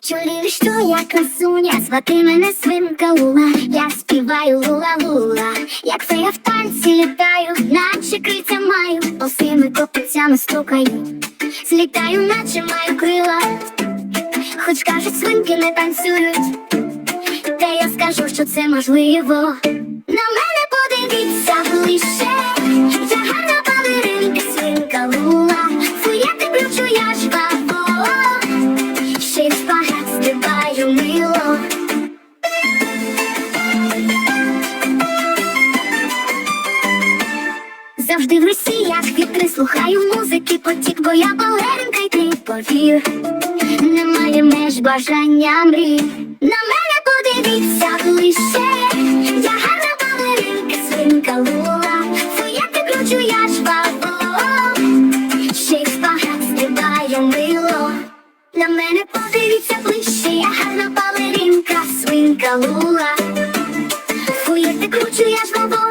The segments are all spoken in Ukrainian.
Чолі, що я красуня, звати мене свинка Лула, я співаю лула-лула, як фея в танці літаю, наче криця маю, босими копицями стукаю, злітаю, наче маю крила, хоч кажуть, свинки не танцюють, та я скажу, що це можливо. На мене подивіться Завжди в Росіях вітри слухаю музики, потік, бо я балеринка й ти повір. Немає меж бажання мрій. На мене подивіться ближче. Я гарна балеринка, свинка лула. Я ти кручу, я ж бабо. Ще й шпагат стрибаю мило. На мене подивіться ближче, я гарна балеринка, свинка лула. Фу, ти кручу, я ж бабо,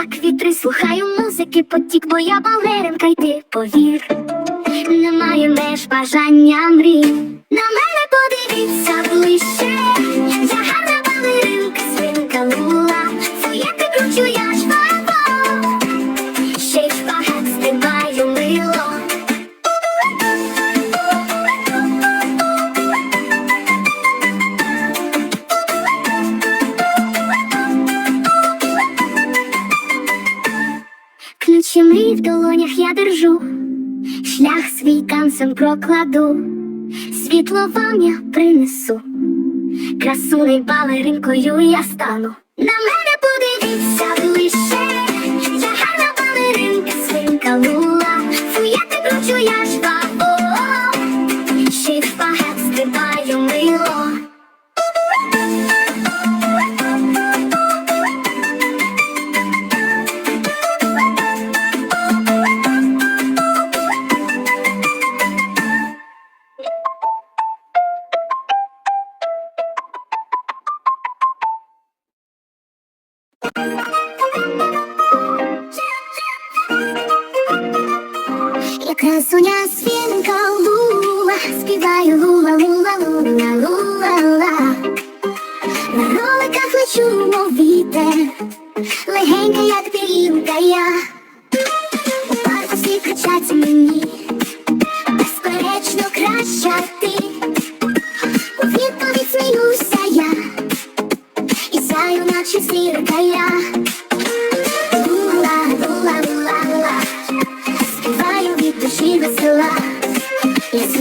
як вітри, слухаю музики, потік, бо я балеринка, ти повір. Немає меж бажання мрій. На мене подивіться ближче. Я гарна держу, шлях свій танцем прокладу, світло вам я принесу, красуней балеринкою я стану. На мене подивіться лише, я гарна балеринка, свинка лула, співаю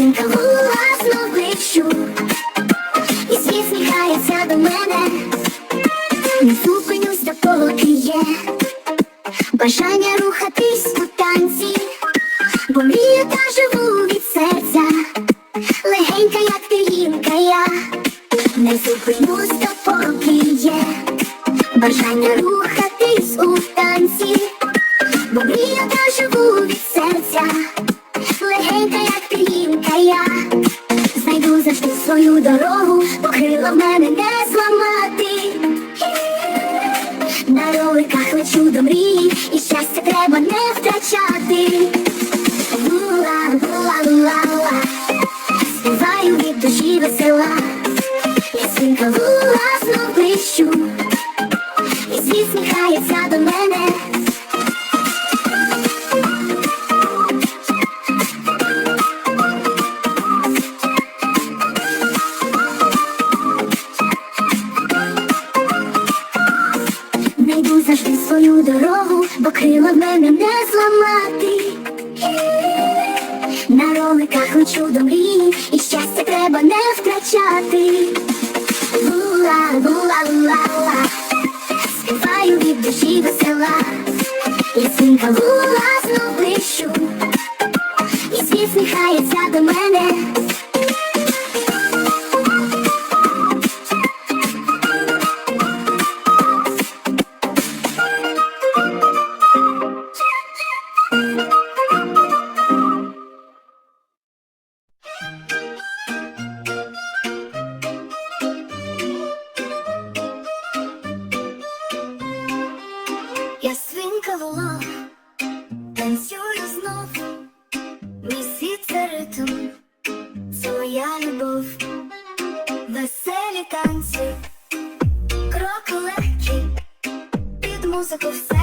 я свинка дорогу, покрила в мене не бо крила в мене не зламати. На роликах лечу до мрії, і щастя треба не втрачати. Була, була, була, була, співаю від душі весела. Я свинка musical sound.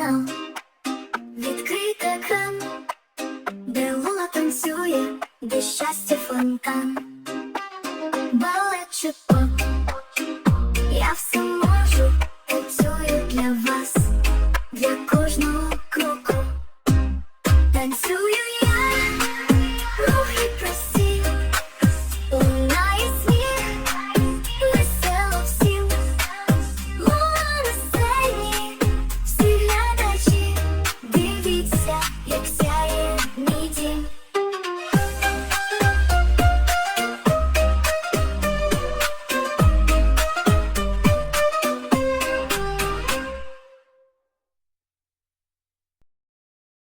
канал, відкрий екран, де луна танцює, де щастя фонтан, балет чи поп?